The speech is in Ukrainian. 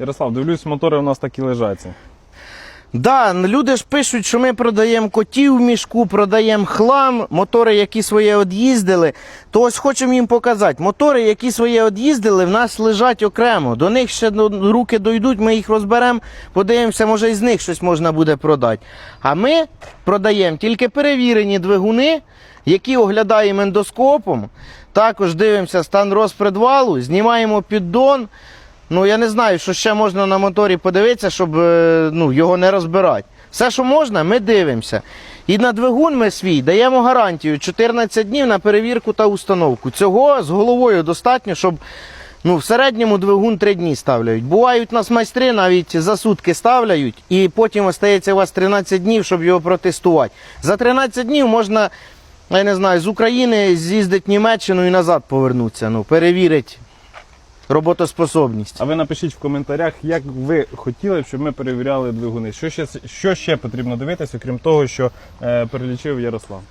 Ярослав, дивлюсь, мотори у нас так і лежаться. Да, люди ж пишуть, що ми продаємо котів в мішку, продаємо хлам, мотори, які своє од'їздили. То ось хочемо їм показати. Мотори, які своє од'їздили, в нас лежать окремо. До них ще руки дойдуть, ми їх розберемо, подивимося, може із них щось можна буде продати. А ми продаємо тільки перевірені двигуни, які оглядаємо ендоскопом. Також дивимося стан розпредвалу, знімаємо піддон. Ну, я не знаю, що ще можна на моторі подивитися, щоб е, ну, його не розбирати. Все, що можна, ми дивимося. І на двигун ми свій даємо гарантію 14 днів на перевірку та установку. Цього з головою достатньо, щоб ну, в середньому двигун 3 дні ставляють. Бувають у нас майстри навіть за сутки ставляють, і потім остається у вас 13 днів, щоб його протестувати. За 13 днів можна, я не знаю, з України з'їздити Німеччину і назад повернутися. Ну, перевірити роботоспособність. А ви напишіть в коментарях, як ви хотіли щоб ми перевіряли двигуни. Що ще, що ще потрібно дивитися, окрім того, що е, перелічив Ярослав.